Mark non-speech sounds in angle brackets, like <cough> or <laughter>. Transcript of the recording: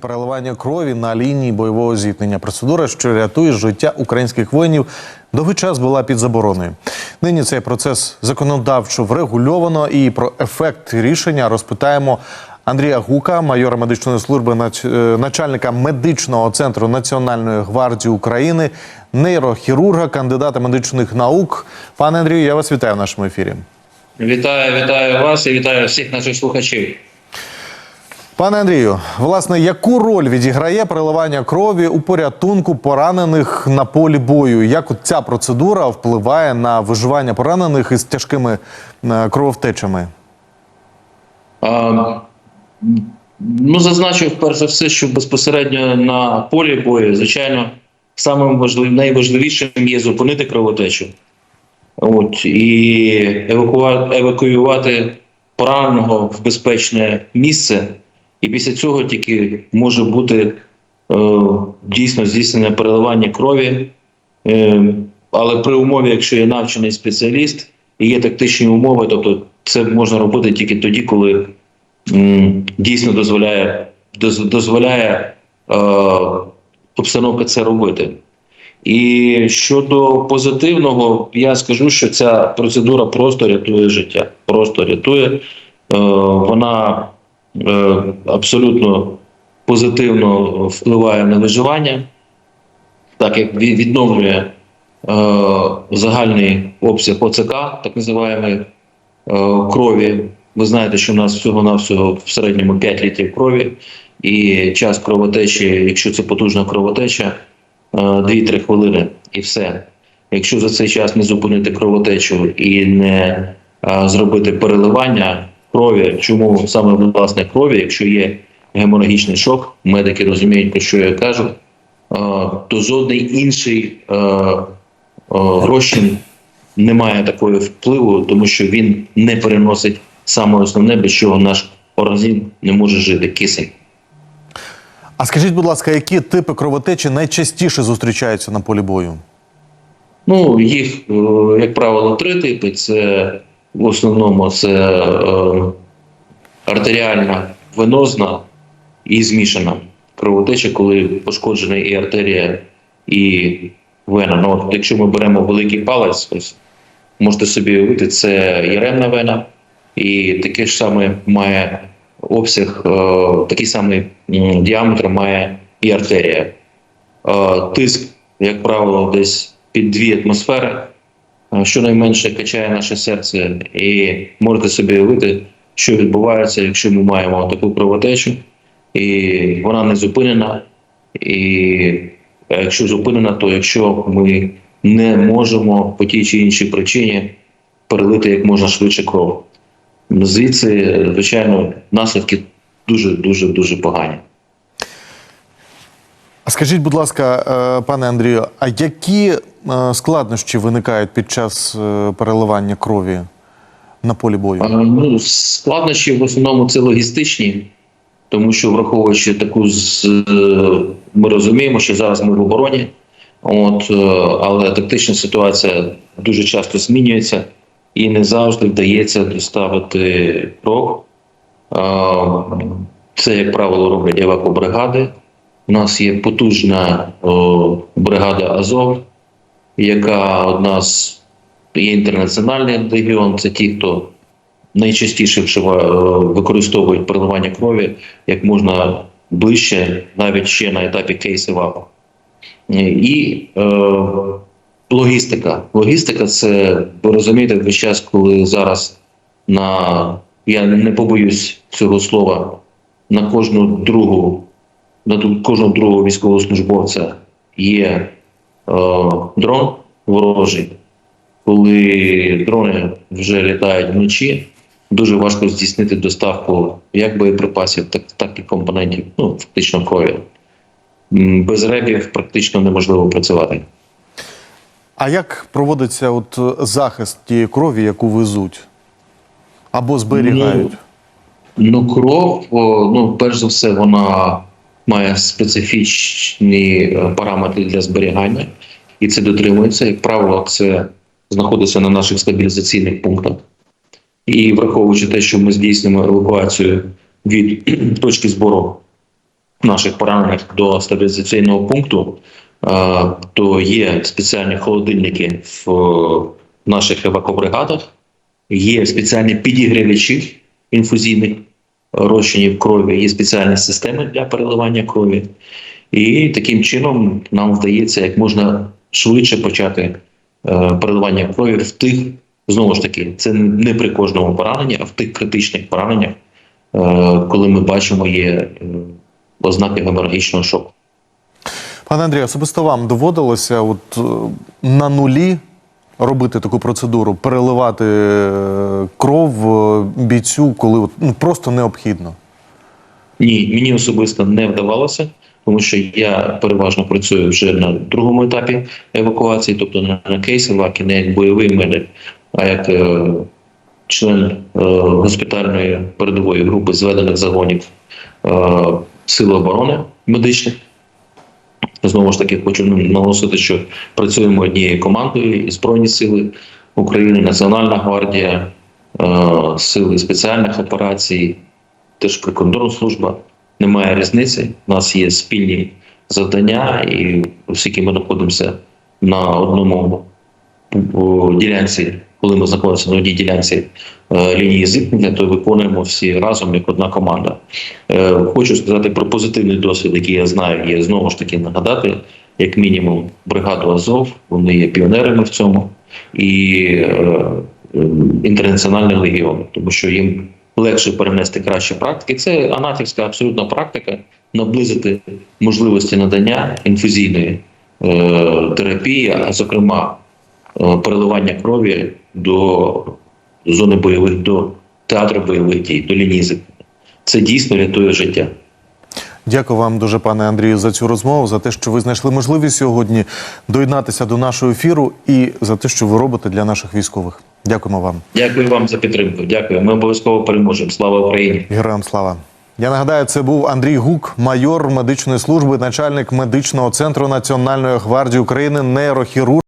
Переливання крові на лінії бойового зіткнення. Процедура, що рятує життя українських воїнів, довгий час була під забороною. Нині цей процес законодавчо врегульовано. І про ефект рішення розпитаємо Андрія Гука, майора медичної служби, е, начальника медичного центру Національної гвардії України, нейрохірурга, кандидата медичних наук. Пане Андрію, я вас вітаю в нашому ефірі. Вітаю, вітаю вас і вітаю всіх наших слухачів. Пане Андрію, власне, яку роль відіграє переливання крові у порятунку поранених на полі бою? Як ця процедура впливає на виживання поранених із тяжкими е, крововтечами? А, ну, зазначив перш за все, що безпосередньо на полі бою, звичайно, самим важливим, найважливішим є зупинити кровотечу. От, і евакуювати пораненого в безпечне місце. І після цього тільки може бути е, дійсно здійснене переливання крові. Е, але при умові, якщо є навчений спеціаліст і є тактичні умови, тобто це можна робити тільки тоді, коли м, дійсно дозволяє, доз- дозволяє е, обстановка це робити. І щодо позитивного, я скажу, що ця процедура просто рятує життя. Просто рятує. Е, вона е, абсолютно позитивно впливає на виживання, так як відновлює е, загальний обсяг ОЦК, так називаємо е, крові. Ви знаєте, що у нас всього-навсього в середньому 5 літрів крові, і час кровотечі, якщо це потужна кровотеча, е, 2-3 хвилини і все. Якщо за цей час не зупинити кровотечу і не е, зробити переливання крові, чому саме власне крові, якщо є геморагічний шок, медики розуміють, про що я кажу, то жодний інший розчин не має такого впливу, тому що він не переносить саме основне, без чого наш організм не може жити кисень. А скажіть, будь ласка, які типи кровотечі найчастіше зустрічаються на полі бою? Ну, їх, е, як правило, три типи. Це в основному це е, артеріальна, венозна і змішана кровотеча, коли пошкоджена і артерія, і вена. Ну, от, якщо ми беремо великий палець, ось можете собі уявити, це яремна вена, і таке ж саме має обсяг, е, такий самий діаметр має і артерія. Е, Тиск, як правило, десь під дві атмосфери, щонайменше качає наше серце, і можете собі уявити, що відбувається, якщо ми маємо таку кровотечу, і вона не зупинена. І е, якщо зупинена, то якщо ми не можемо по тій чи іншій причині перелити як можна швидше кров. Звідси, звичайно, наслідки дуже дуже дуже погані. А скажіть, будь ласка, е, пане Андрію, а які е, складнощі виникають під час е, переливання крові на полі бою? Ну, складнощі в основному це логістичні, тому що враховуючи таку е, ми розуміємо, що зараз ми в обороні, от, е, але тактична ситуація дуже часто змінюється і не завжди вдається доставити кров. Це, як правило, роблять евакобригади. У нас є потужна о, бригада Азов, яка одна з є інтернаціональний легіон. Це ті, хто найчастіше е, використовують переливання крові як можна ближче, навіть ще на етапі кейсивапу. І е, логістика. Логістика це, ви розумієте, весь час, коли зараз на я не побоюсь цього слова, на кожну другу, на кожного другого військовослужбовця є е, дрон ворожий. Коли дрони вже літають вночі, дуже важко здійснити доставку як боєприпасів, так, так і компонентів, ну, фактично крові. Без ребів практично неможливо працювати. А як проводиться от е, захист тієї крові, яку везуть? Або зберігають? Ну, кров, ну, перш за все, вона має специфічні е, параметри для зберігання, і це дотримується. Як правило, це знаходиться на наших стабілізаційних пунктах. І враховуючи те, що ми здійснюємо евакуацію від <clears throat> точки збору наших поранених до стабілізаційного пункту, е, то є спеціальні холодильники в е, наших евакобригадах, є спеціальні підігрівачі інфузійних розчинів крові, є спеціальні системи для переливання крові. І таким чином нам вдається як можна швидше почати е, переливання крові в тих, знову ж таки, це не при кожному пораненні, а в тих критичних пораненнях, е, коли ми бачимо є е, ознаки геморрагічного шоку. Пане Андрію, особисто вам доводилося от, на нулі робити таку процедуру, переливати кров бійцю, коли от, ну, просто необхідно. Ні, мені особисто не вдавалося, тому що я переважно працюю вже на другому етапі евакуації, тобто не на кейсовакі, не як бойовий медик, а як е, член е, госпітальної передової групи зведених загонів е, Сили оборони медичних. Знову ж таки, хочу наголосити, що працюємо однією командою і Збройні Сили України, Національна гвардія, е, сили спеціальних операцій, теж прикордонна служба. Немає різниці. У нас є спільні завдання, і оскільки ми знаходимося на одному ділянці, коли ми знаходимося на одній ділянці е, лінії зіткнення, то виконуємо всі разом як одна команда. Е, хочу сказати про позитивний досвід, який я знаю, є знову ж таки нагадати, як мінімум, бригаду Азов, вони є піонерами в цьому, і е, е, інтернаціональний легіон, тому що їм легше перенести кращі практики. Це анафікська абсолютна практика, наблизити можливості надання інфузійної е, терапії, а зокрема е, переливання крові до зони бойових, до театру бойових дій, до лінії. Це дійсно рятує життя. Дякую вам дуже, пане Андрію, за цю розмову, за те, що ви знайшли можливість сьогодні доєднатися до нашого ефіру і за те, що ви робите для наших військових. Дякуємо вам. Дякую вам за підтримку. Дякую. Ми обов'язково переможемо. Слава Україні! Героям слава. Я нагадаю, це був Андрій Гук, майор медичної служби, начальник медичного центру Національної гвардії України, нейрохірург.